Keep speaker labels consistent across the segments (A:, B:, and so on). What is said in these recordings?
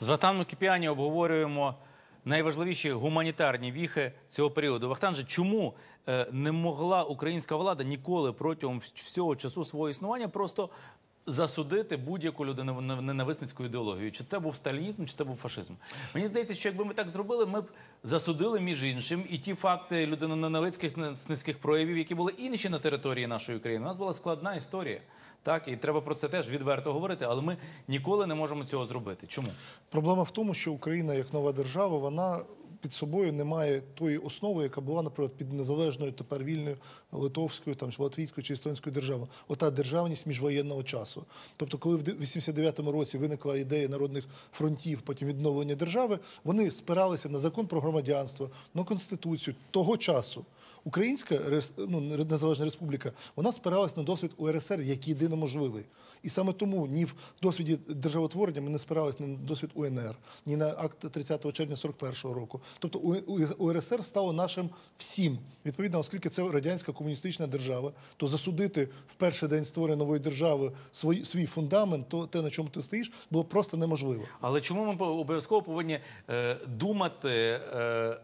A: З Вахтаном Кіпіані обговорюємо найважливіші гуманітарні віхи цього періоду. Вахтан же, чому е, не могла українська влада ніколи протягом всього часу свого існування просто засудити будь-яку людину ненависницьку ідеологію? Чи це був сталінізм, чи це був фашизм? Мені здається, що якби ми так зробили, ми б засудили між іншим і ті факти людиноненавицьких проявів, які були інші на території нашої країни. У нас була складна історія. Так, і треба про це теж відверто говорити, але ми ніколи не можемо цього зробити. Чому?
B: Проблема в тому, що Україна як нова держава, вона під собою не має тої основи, яка була, наприклад, під незалежною тепер вільною литовською, там латвійською чи естонською державою. Ота державність міжвоєнного часу. Тобто, коли в 89-му році виникла ідея народних фронтів, потім відновлення держави, вони спиралися на закон про громадянство, на конституцію того часу. Українська ну, незалежна республіка вона спиралась на досвід УРСР як єдино можливий. І саме тому ні в досвіді державотворення ми не спиралися на досвід УНР, ні на акт 30 червня 41-го року. Тобто УРСР стало нашим всім. Відповідно, оскільки це радянська комуністична держава, то засудити в перший день створення нової держави свій, свій фундамент, то те, на чому ти стоїш, було просто неможливо.
A: Але чому ми обов'язково повинні е, думати е,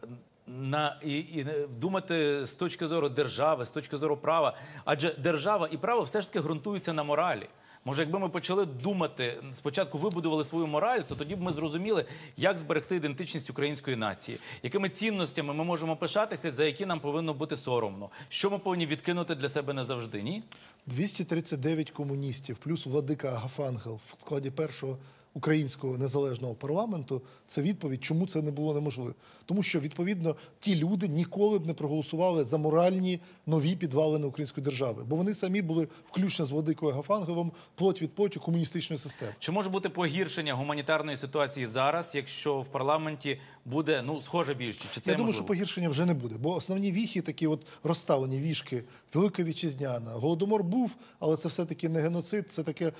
A: на і, і не- думати з точки зору держави, з точки зору права? Адже держава і право все ж таки ґрунтуються на моралі. Може, якби ми почали думати, спочатку вибудували свою мораль, то тоді б ми зрозуміли, як зберегти ідентичність української нації, якими цінностями ми можемо пишатися, за які нам повинно бути соромно, що ми повинні відкинути для себе назавжди. Ні?
B: 239 комуністів, плюс владика Агафангел в складі першого українського незалежного парламенту. Це відповідь, чому це не було неможливо. Тому що відповідно ті люди ніколи б не проголосували за моральні нові підвалини української держави, бо вони самі були включно з владикою Агафангелом плоть від плоті комуністичної системи.
A: Чи може бути погіршення гуманітарної ситуації зараз, якщо в парламенті буде ну схожа більшість? Чи це
B: Я думаю,
A: можливо?
B: що погіршення вже не буде, бо основні віхи такі от розставлені вішки, Велика Вітчизняна. Голодомор був, але це все-таки не геноцид, це таке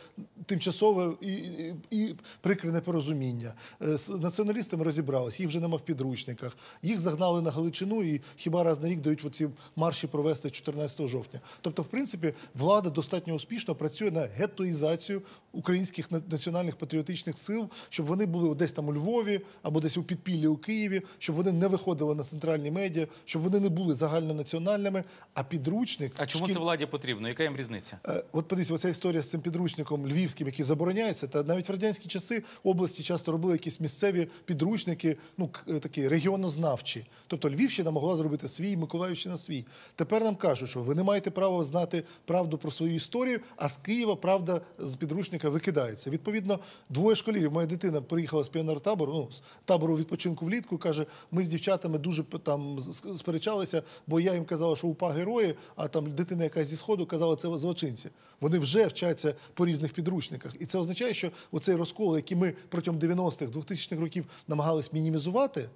B: тимчасове і, і, і прикре непорозуміння. Е, З націоналістами розібралися, їх вже нема в підручниках. Їх загнали на Галичину і хіба раз на рік дають оці марші провести 14 жовтня. Тобто, в принципі, влада достатньо успішно працює на гетоїзацію українських національних патріотичних сил, щоб вони були десь там у Львові або десь у підпіллі у Києві, щоб вони не виходили на центральні медіа, щоб вони не були загальнонаціональними, а підручник.
A: А чому
B: шкіль-
A: це владі потрібно? Яка їм різниця?
B: Е, От подивіться, оця історія з цим підручником львівським, який забороняється, та навіть в радянські часи області часто робили якісь місцеві підручники, ну е, такі регіонознавчі. Тобто Львівщина могла зробити свій, Миколаївщина свій. Тепер нам кажуть, що ви не маєте права знати правду про свою історію, а з Києва правда з підручника викидається. Відповідно, двоє школярів. Моя дитина приїхала з піонер-табору, ну з табору відпочинку влітку. каже: ми з дівчатами дуже там сперечалися, бо я їм казала, що упа герої, а там дитина якась зі сходу казала, це злочинці. Вони вже вчаться по різних підручниках. І це означає, що оцей розкол, який ми протягом 90-х, 2000-х років намагались мінімізувати.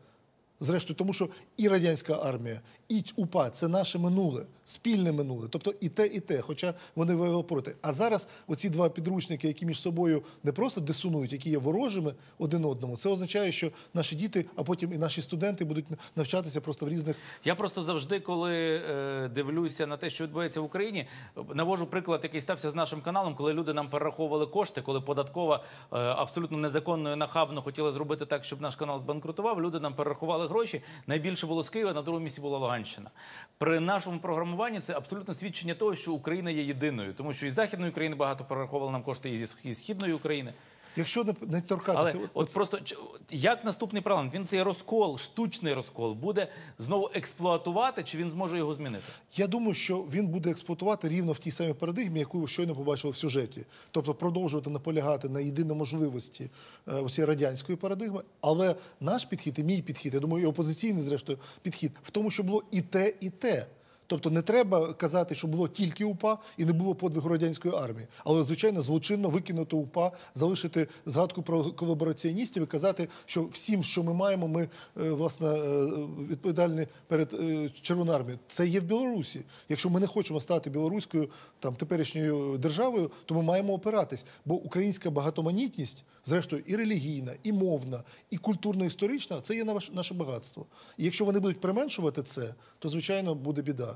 B: Зрештою, тому що і радянська армія, і УПА це наше минуле, спільне минуле. Тобто і те, і те, хоча вони воювали проти. А зараз оці два підручники, які між собою не просто дисонують, які є ворожими один одному, це означає, що наші діти, а потім і наші студенти будуть навчатися просто в різних
A: Я просто завжди, коли е, дивлюся на те, що відбувається в Україні, навожу приклад, який стався з нашим каналом, коли люди нам перераховували кошти, коли податкова е, абсолютно незаконно і нахабно хотіла зробити так, щоб наш канал збанкрутував. Люди нам перерахували гроші. Найбільше було з Києва, на другому місці була Луганщина. При нашому програмуванні це абсолютно свідчення того, що Україна є єдиною, тому що і західної України багато перераховували нам кошти, і зі східної України.
B: Якщо не, не
A: Але
B: торкатися,
A: от,
B: от-
A: просто як наступний парламент він цей розкол, штучний розкол, буде знову експлуатувати, чи він зможе його змінити?
B: Я думаю, що він буде експлуатувати рівно в тій самій парадигмі, яку ви щойно побачили в сюжеті. Тобто продовжувати наполягати на єдиноможливості е, оцієї радянської парадигми. Але наш підхід і мій підхід, я думаю, і опозиційний, зрештою, підхід в тому, що було і те, і те. Тобто не треба казати, що було тільки УПА і не було подвигу радянської армії. Але, звичайно, злочинно викинути УПА, залишити згадку про колабораціоністів і казати, що всім, що ми маємо, ми е, власне е, відповідальні перед е, Червоною армією. Це є в Білорусі. Якщо ми не хочемо стати білоруською там теперішньою державою, то ми маємо опиратись. Бо українська багатоманітність, зрештою, і релігійна, і мовна, і культурно-історична це є наше наше багатство. І якщо вони будуть применшувати це, то звичайно буде біда.